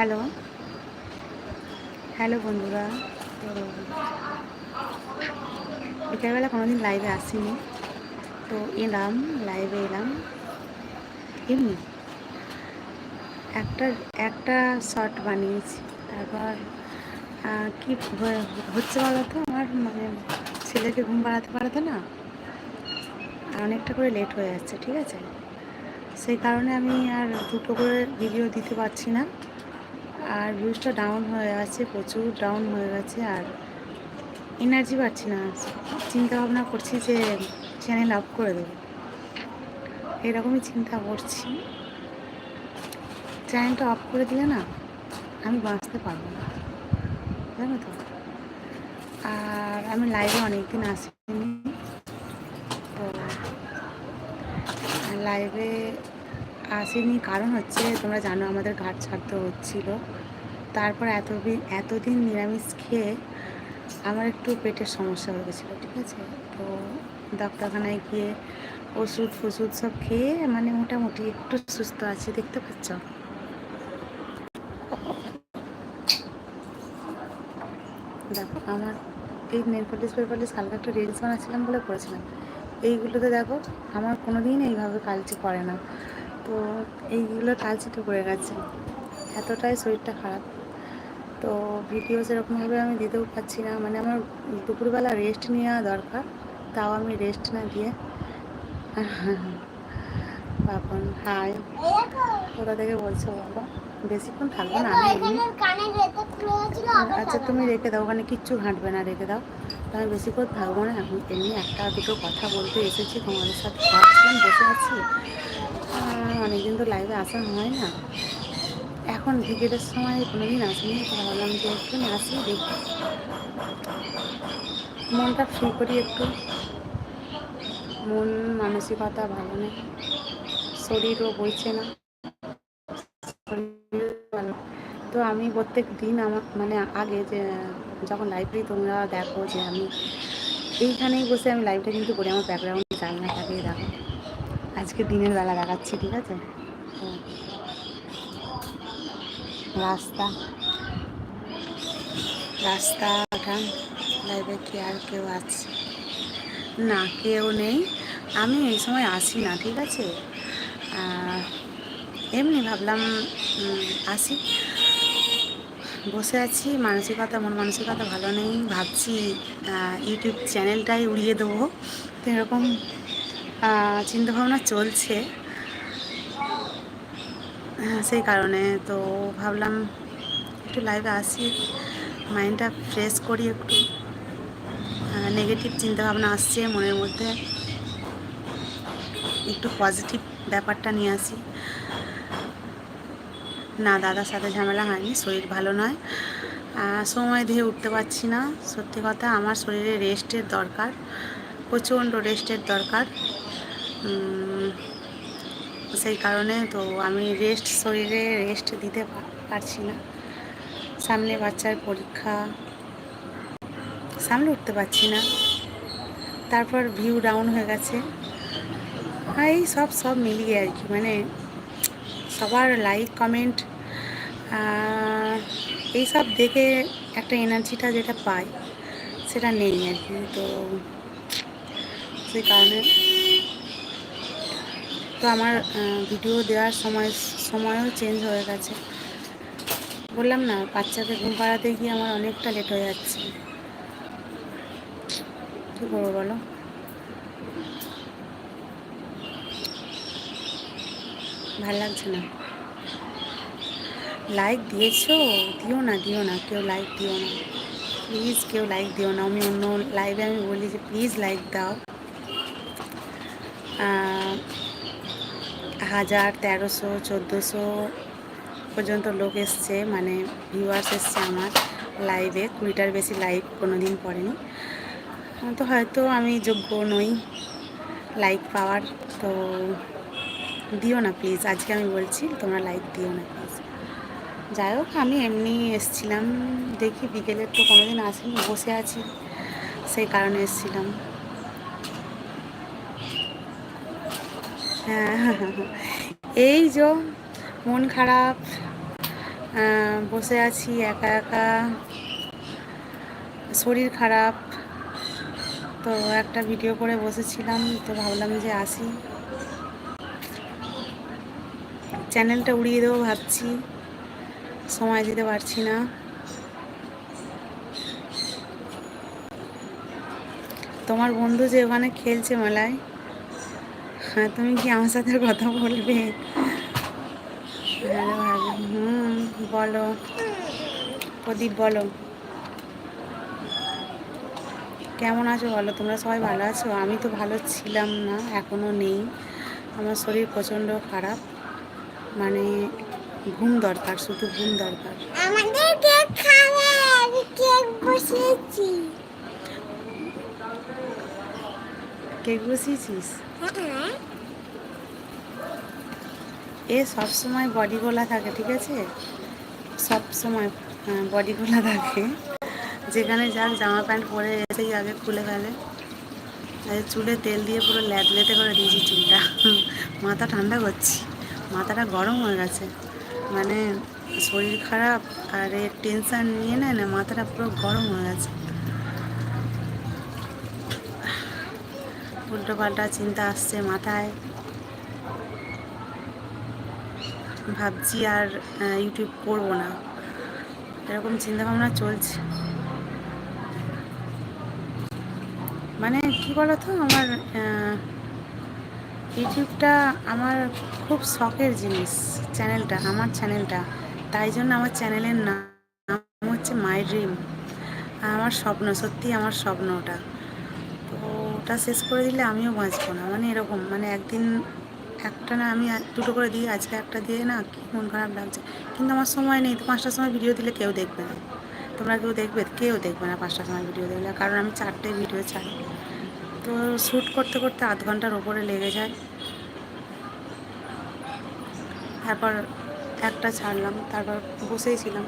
Hello. Hello বন্ধুরা। বিকেলবেলা কোনোদিন লাইভে আসিনি। তো এলাম লাইভে এলাম। এমনি। একটা একটা শর্ট বানিয়েছি। তারপর কি হচ্ছে বলো তো আমার মানে ছেলেকে ঘুম পাড়াতে পারাতে না অনেকটা করে লেট হয়ে যাচ্ছে, ঠিক আছে? সেই কারণে আমি আর দুটো করে ভিডিও দিতে পারছি না। আর ভিউজটা ডাউন হয়ে গেছে প্রচুর ডাউন হয়ে গেছে আর এনার্জি পাচ্ছি না। চিন্তা ভাবনা করছি যে চ্যানেল অফ করে দেবো। এরকমই চিন্তা করছি। চ্যানেলটা অফ করে দিলে না আমি বাঁচতে পারব না। জানো তো? আর আমি লাইভে অনেকদিন আসিনি। তো লাইভে আসেনি, কারণ হচ্ছে তোমরা জানো আমাদের ঘাট ছাড়তে হচ্ছিল। তারপর এতদিন এতদিন নিরামিষ খেয়ে আমার একটু পেটের সমস্যা হয়ে গেছিল, ঠিক আছে? তো ডাক্তারখানায় গিয়ে ওষুধ ফষুধ সব খেয়ে মানে মোটামুটি একটু সুস্থ আছে, দেখতে পাচ্ছ? দেখো, আমার এই নেল পলিশ পেপার পলিশ কালকে একটা রিলস বানাচ্ছিলাম বলে করেছিলাম। এইগুলোতে দেখো, আমার কোনো দিন এইভাবে কালচে করে না। তো এইগুলো কালচিটে করে গেছে। এতটাই শরীরটা খারাপ। তো ভিডিও সেরকমভাবে আমি দিতেও পারছি না। মানে আমার দুপুরবেলা রেস্ট নেওয়া দরকার, তাও আমি রেস্ট না দিয়ে। বাপন, হাই। কোথা থেকে বলছো বাবা? বেশিক্ষণ থাকব না আচ্ছা তুমি রেখে দাও, ওখানে কিচ্ছু ঘাঁটবে না, রেখে দাও। আমি বেশিক্ষণ থাকব না এখন এমনি একটা দুটো কথা বলতে এসেছি, তোমাদের সাথে বসে আছি। অনেকদিন তো লাইভে আসা হয় না। এখন বিকেলের সময় কোনোদিন আসিনি তো ভাবলাম যে একটু আসি, দেখি। মনটা ফ্রি করি একটু। মন মানসিকতা ভালো নেই, শরীরও বইছে না। তো আমি প্রত্যেক দিন আমার মানে আগে যে যখন লাইব্রেরি তোমরা দেখো যে আমি এইখানেই বসে আমি লাইভটা কিন্তু করি, আমার ব্যাকগ্রাউন্ডে জানলাটাকে দেখো। আজকে দিনের বেলা দেখাচ্ছি, ঠিক আছে? রাস্তা। রাস্তাটা লাইভে কি আর কেউ আছে? না, কেউ নেই। আমি এই সময় আসি না, ঠিক আছে? এমনি ভাবলাম আসি। বসে আছি, মানসিকতা, মন মানসিকতা ভালো নেই। ভাবছি ইউটিউব চ্যানেলটাই উড়িয়ে দেবো। তো এরকম চিন্তাভাবনা চলছে। সেই কারণে। তো ভাবলাম একটু লাইভে আসি মাইন্ডটা ফ্রেশ করি একটু। নেগেটিভ চিন্তাভাবনা আসছে মনের মধ্যে। একটু পজিটিভ ব্যাপারটা নিয়ে আসি। না, দাদার সাথে ঝামেলা হয়নি, শরীর ভালো নয়। সময় দিয়ে উঠতে পারছি না। সত্যি কথা, আমার শরীরে রেস্টের দরকার, প্রচণ্ড রেস্টের দরকার। সেই কারণে তো আমি রেস্ট শরীরে রেস্ট দিতে পারছি না। সামনে বাচ্চার পরীক্ষা। সামনে উঠতে পারছি না। তারপর ভিউ ডাউন হয়ে গেছে। এই সব সব মিলিয়ে আর কি মানে সবার লাইক কমেন্ট এইসব দেখে একটা এনার্জিটা যেটা পাই, সেটা নেই আর কি। তো সেই কারণে তো আমার ভিডিও দেওয়ার সময়, সময়ও চেঞ্জ হয়ে গেছে। বললাম না, বাচ্চাকে ঘুম পাড়াতে গিয়ে আমার অনেকটা লেট হয়ে যাচ্ছে। কী করব বলো? ভালো লাগছে না। লাইক দিয়েছ? দিও না দিও না, কেউ লাইক দিও না। প্লিজ কেউ লাইক দিও না। আমি অন্য লাইভে আমি বলি যে প্লিজ লাইক দাও। হাজার, তেরোশো, চোদ্দোশো পর্যন্ত লোক এসছে মানে ভিউয়ার্স এসছে আমার লাইভে কুড়িটার বেশি লাইভ কোনো দিন পড়েনি তো হয়তো আমি যোগ্য নই লাইক পাওয়ার, তো দিও না প্লিজ আজকে আমি বলছি, তোমরা লাইক দিও না প্লিজ যাই হোক, আমি এমনি এসছিলাম। দেখি বিকেলের তো কোনো দিন আসিনি, বসে আছি, সেই কারণে এসছিলাম হ্যাঁ এই যে মন খারাপ বসে আছি একা একা, শরীর খারাপ। তো একটা ভিডিও করে বসেছিলাম, তো ভাবলাম যে আসি। চ্যানেলটা উড়িয়ে দেবো ভাবছি, সময় দিতে পারছি না। তোমার বন্ধু যে ওখানে খেলছে মেলায় হ্যাঁ তুমি কি আমার সাথে কথা বলবে? হ্যালো হুম, বলো। প্রদীপ, বলো। কেমন আছো বলো? তোমরা সবাই ভালো আছো? আমি তো ভালো ছিলাম না এখনও নেই। আমার শরীর প্রচণ্ড খারাপ। মানে ঘুম দরকার, শুধু ঘুম দরকার। আমাদের কেক কেক বসিয়েছি। কেক বসিয়েছিস হ্যাঁ এ সব সময় বডি গোলা থাকে, ঠিক আছে? সব সময় বডি গোলা থাকে। যেখানে যাক, জামা প্যান্ট পরে এসেই আগে খুলে ফেলে। চুলে তেল দিয়ে পুরো ল্যাদলেতে করে দিয়েছি চুলটা। মাথা ঠান্ডা করছি। মাথাটা গরম হয়ে গেছে। মানে শরীর খারাপ, আর এর টেনশান নিয়ে নেয় না, মাথাটা পুরো গরম হয়ে গেছে। উল্টো পাল্টা চিন্তা আসছে মাথায়। ভাবছি আর ইউটিউব করব না। এরকম চিন্তাভাবনা চলছে। মানে কি বলতো, আমার ইউটিউবটা আমার খুব শখের জিনিস, চ্যানেলটা, আমার চ্যানেলটা। তাই জন্য আমার চ্যানেলের নাম হচ্ছে মাই ড্রিম। আমার স্বপ্ন সত্যি আমার স্বপ্ন ওটা। ওটা শেষ করে দিলে আমিও বাঁচবো না। মানে এরকম মানে একদিন একটা না আমি দুটো করে দিই, আজকে একটা দিয়ে না কি মন খারাপ লাগছে। কিন্তু আমার সময় নেই, তো পাঁচটার সময় ভিডিও দিলে কেউ দেখবে না। তোমরা কেউ দেখবে কেউ দেখবে না পাঁচটার সময় ভিডিও দিলে, কারণ আমি চারটে ভিডিও ছাড়ি। তো শ্যুট করতে করতে আধ ঘণ্টার ওপরে লেগে যায়। তারপর একটা ছাড়লাম, তারপর বসেই ছিলাম।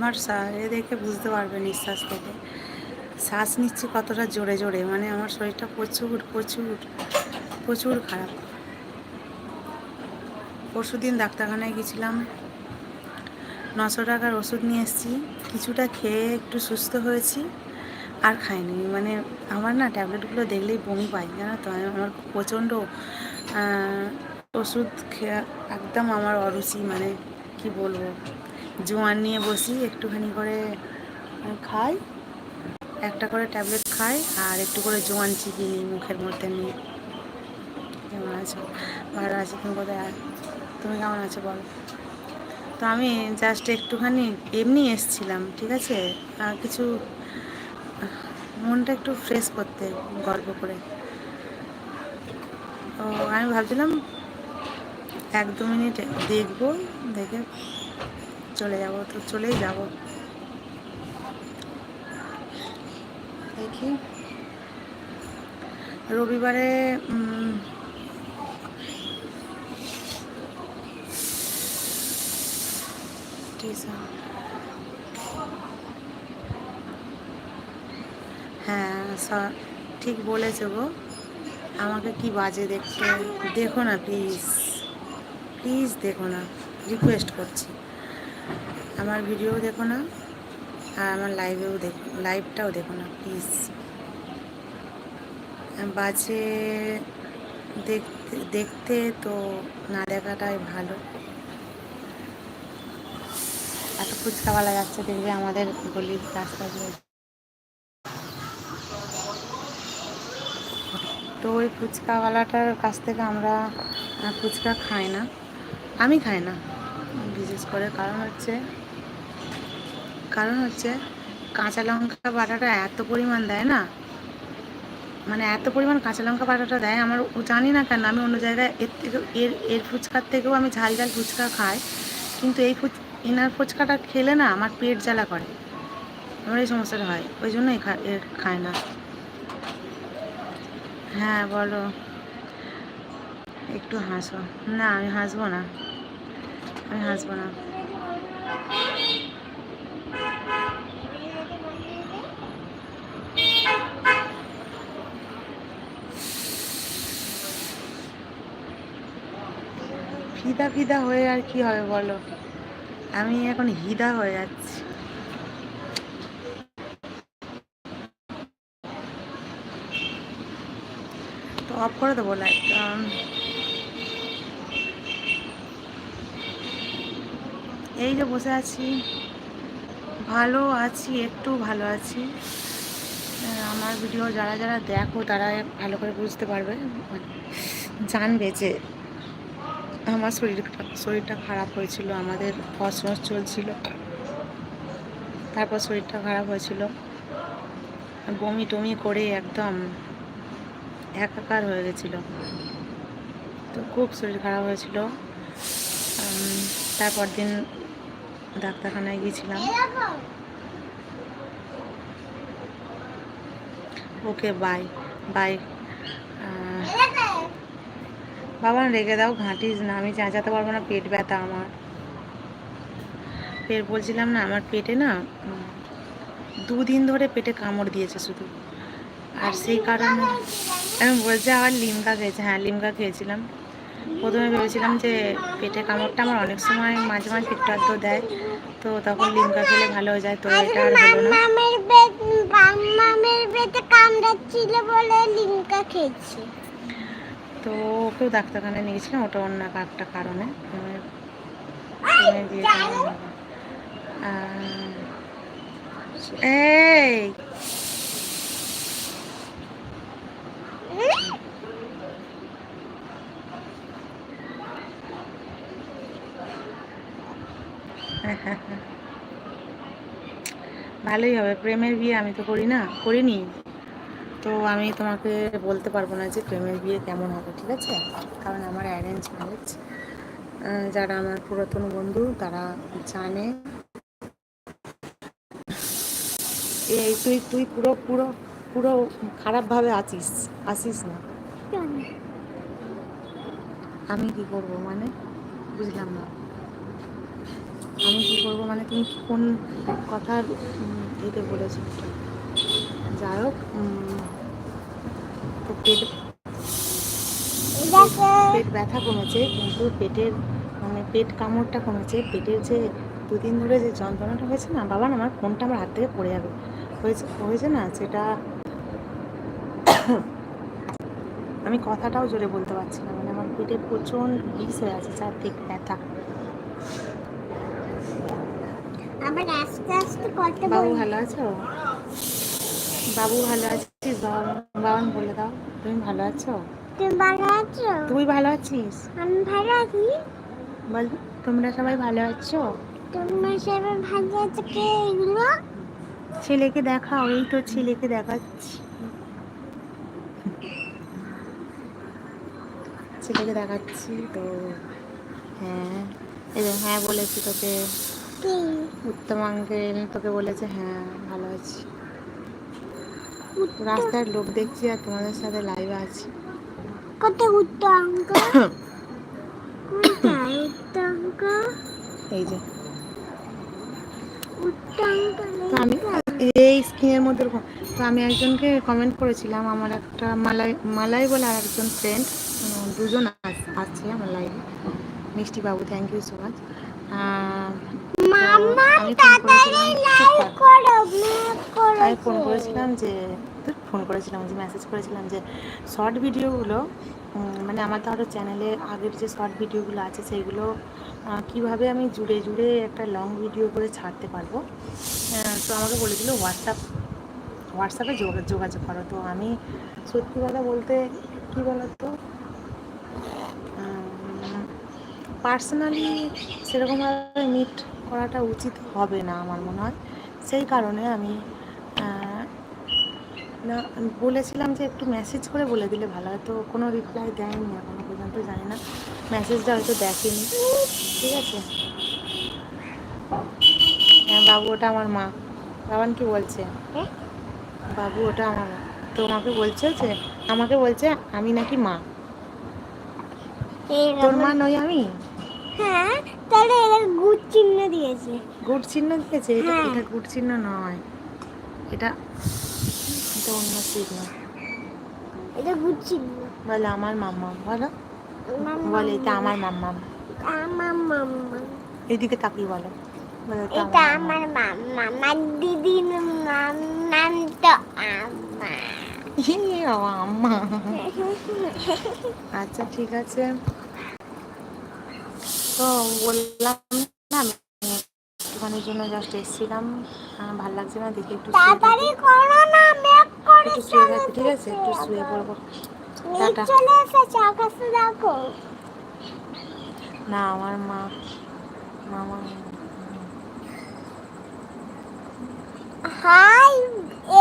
আমার এ দেখে বুঝতে পারবে নিঃশ্বাস থেকে। শ্বাস নিচ্ছি কতটা জোরে জোরে মানে আমার শরীরটা প্রচুর প্রচুর প্রচুর খারাপ। পরশু দিন ডাক্তারখানায় গেছিলাম। নশো টাকার ওষুধ নিয়ে এসেছি। কিছুটা খেয়ে একটু সুস্থ হয়েছি, আর খাইনি। মানে আমার না ট্যাবলেটগুলো দেখলেই বমি পাই, জানো তো? আমি- আমার প্রচণ্ড ওষুধ খেয়ে, একদম আমার অরুচি মানে কি বলব? জোয়ান নিয়ে বসি, একটুখানি করে খাই। একটা করে ট্যাবলেট খাই আর একটু করে জোয়ান চিপি নিই মুখের মধ্যে নিয়ে। কেমন আছো? ভালো আছি তুমি কোথায়? তুমি কেমন আছো বলো? তো আমি জাস্ট একটুখানি এমনি এসছিলাম, ঠিক আছে? কিছু, মনটা একটু ফ্রেশ করতে, গল্প করে। তো আমি ভাবছিলাম, এক দু মিনিট দেখব, দেখে চলে যাব, তো চলেই যাব। দেখি। রবিবারে হ্যাঁ স্যার ঠিক বলেছ গো। আমাকে কি বাজে দেখতে? দেখো না প্লিজ প্লিজ দেখো না রিকোয়েস্ট করছি। আমার ভিডিও দেখো না, আর আমার লাইভেও দেখো লাইভটাও দেখো না প্লিজ বাজে দেখতে দেখতে তো না দেখাটাই ভালো। এত ফুচকাওয়ালা যাচ্ছে দেখবে আমাদের গলির রাস্তা দিয়ে তো ওই ফুচকাওয়ালাটার কাছ থেকে আমরা ফুচকা খাই না। আমি খাই না, বিশেষ করে কারণ হচ্ছে কারণ হচ্ছে কাঁচা লঙ্কা বাটাটা এত পরিমাণ দেয় না? মানে এত পরিমাণ কাঁচা লঙ্কা বাটাটা দেয়, আমার জানি না কেন, আমি অন্য জায়গায় এর থেকে, এর এর ফুচকার থেকেও আমি ঝাল ঝাল ফুচকা খাই, কিন্তু এই ফুচ, এনার ফুচকাটা খেলে না আমার পেট জ্বালা করে। আমার এই সমস্যাটা হয়, ওই জন্যই খা- এর খায় না। হ্যাঁ বলো। একটু হাসো। না, আমি হাসবো না। আমি হাসবো না। ফিদা ফিদা হয়ে আর কি হবে বলো? আমি এখন হিদা হয়ে যাচ্ছি। তো অফ করে দেবো লাইটটা এই যে বসে আছি, ভালো আছি, একটু ভালো আছি। আমার ভিডিও যারা যারা দেখো, তারা ভালো করে বুঝতে পারবে। জানবে যে আমার শরীরটা শরীরটা খারাপ হয়েছিল, আমাদের ফসফস চলছিল। তারপর শরীরটা খারাপ হয়েছিল। বমি টমি করে একদম একাকার হয়ে গেছিল। তো খুব শরীর খারাপ হয়েছিল। তারপর দিন ডাক্তারখানায় গিয়েছিলাম। ওকে বাই বাই বাবা রেখে দাও ঘাঁটিস না। আমি চেঁচাতে পারব না পেট ব্যথা আমার। পেট বলছিলাম না আমার পেটে না দুদিন ধরে পেটে কামড় দিয়েছে শুধু। আর সেই কারণে আমি বলছি আবার লিমকা খেয়েছে। হ্যাঁ লিমকা খেয়েছিলাম। প্রথমে ভেবেছিলাম যে পেটে কামড়টা আমার অনেক সময় মাঝে মাঝে আধটু দেয়। তো তখন লিমকা খেলে ভালো হয়ে যায় তো এটা আর হলো না। মামের পেটে কামড়াচ্ছিল বলে লিঙ্কা খেয়েছি। তো ওকেও ডাক্তারখানায় নিয়ে গেছিলাম ওটা অন্য একটা কারণে। এই। ভালোই হবে প্রেমের বিয়ে আমি তো করি না করিনি। তো আমি তোমাকে বলতে পারব না যে প্রেমের বিয়ে কেমন হবে, ঠিক আছে? কারণ আমার অ্যারেঞ্জ ম্যারেজ যারা আমার পুরাতন বন্ধু, তারা জানে। এই তুই তুই পুরো পুরো পুরো খারাপভাবে আছিস আসিস না? আমি কি করব মানে? বুঝলাম না। আমি কি করব মানে তুমি কোন কথার এতে বলেছ? যাই হোক পেট পেট ব্যথা কমেছে কিন্তু পেটের মানে পেট কামড়টা কমেছে। পেটের যে দুদিন ধরে যে যন্ত্রণাটা হয়েছে না বাবা না আমার ফোনটা আমার হাত থেকে পড়ে যাবে। হয়েছে হয়েছে না সেটা আমি কথাটাও জোরে বলতে পারছি না মানে আমার পেটে প্রচণ্ড বিষ হয়ে আছে চারদিক ব্যথা। আবার আস্তে আস্তে করতে বাবু ভালো আছো? বাবু ভালো আছিস? বাবা বাবান বলে দাও। তুমি ভালো আছো? তুমি ভালো আছো? তুই ভালো আছিস? আমি ভালো আছি। বল তোমরা সবাই ভালো আছো? তোমার সবাই ভালো আছে কে এগুলো? ছেলেকে দেখাও এই তো ছেলেকে দেখাচ্ছি। ছেলেকে দেখাচ্ছি তো হ্যাঁ। এই হ্যাঁ বলেছি তোকে। কি? উত্তমাঙ্গে তোকে বলেছে হ্যাঁ ভালো আছি। রাস্তার লোক দেখছি আর তোমাদের সাথে লাইভে আছি। কত অঙ্ক এই যে। আমি এই স্ক্রিনের মধ্যে তো আমি একজনকে কমেন্ট করেছিলাম আমার একটা মালাই মালাই বলে আর একজন ফ্রেন্ড দুজন আস- আছে আমার লাইভে মিষ্টি বাবু থ্যাংক ইউ সো মাচ আমি ফোন করেছিলাম। আমি ফোন করেছিলাম যে ফোন করেছিলাম যে মেসেজ করেছিলাম যে শর্ট ভিডিওগুলো মানে আমার আরও চ্যানেলে আগের যে শর্ট ভিডিওগুলো আছে সেইগুলো কীভাবে আমি জুড়ে জুড়ে একটা লং ভিডিও করে ছাড়তে পারব? তো আমাকে বলেছিল হোয়াটসঅ্যাপ হোয়াটসঅ্যাপে যোগা- যোগাযোগ করো। তো আমি সত্যি কথা বলতে কী বলতো? পার্সোনালি সেরকমভাবে মিট করাটা উচিত হবে না আমার মনে হয়। সেই কারণে আমি না বলেছিলাম যে একটু মেসেজ করে বলে দিলে ভালো হয়। তো কোনো রিপ্লাই দেয়নি এখনও পর্যন্ত জানি না। মেসেজটা হয়তো দেখেনি। ঠিক আছে? হ্যাঁ বাবু ওটা আমার মা। বাবান কি বলছে? বাবু ওটা আমার মা। তোমাকে বলছে যে আমাকে বলছে আমি নাকি মা। তোর মা নই আমি? হ্যাঁ তাহলে এরা গুড চিহ্ন দিয়েছে। গুড চিহ্ন দিয়েছে? এটা হ্যাঁ। এটা গুড চিহ্ন নয়। এটা এটা অন্য চিহ্ন। এটা গুড চিহ্ন। বলে আমার মাম্মা বলো। বলে এটা আমার মাম্মা। আমার মাম্মা। এইদিকে তাকিয়ে বলো। এটা আমার মাম্মা। আমার দিদির নাম তো আম্মা। ই আম্মা। আচ্ছা ঠিক আছে। তো বললাম না আমি একটুখানির জন্য জাস্ট এসেছিলাম। আমার ভালো লাগছে না দেখে একটু তাড়াতাড়ি করো না মেক করে একটু ঠিক আছে? একটু শুয়ে পড়ব। টাটা। চলে এসেছে আকাশে দেখো। না আমার মা মামা হাই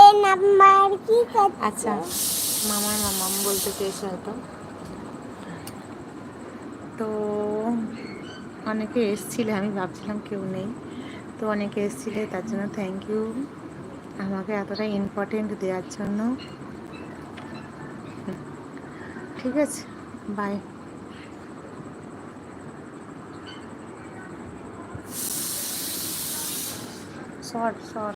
এ নাম্বার কি করছে? আচ্ছা মামার মামাম বলতে চেয়েছে হয়তো। তো অনেকে এসছিলে, আমি ভাবছিলাম কেউ নেই। তো অনেকে এসছিলে, তার জন্য থ্যাংক ইউ আমাকে এতটা ইম্পর্টেন্ট দেওয়ার জন্য। ঠিক আছে বাই শর্ট শর্ট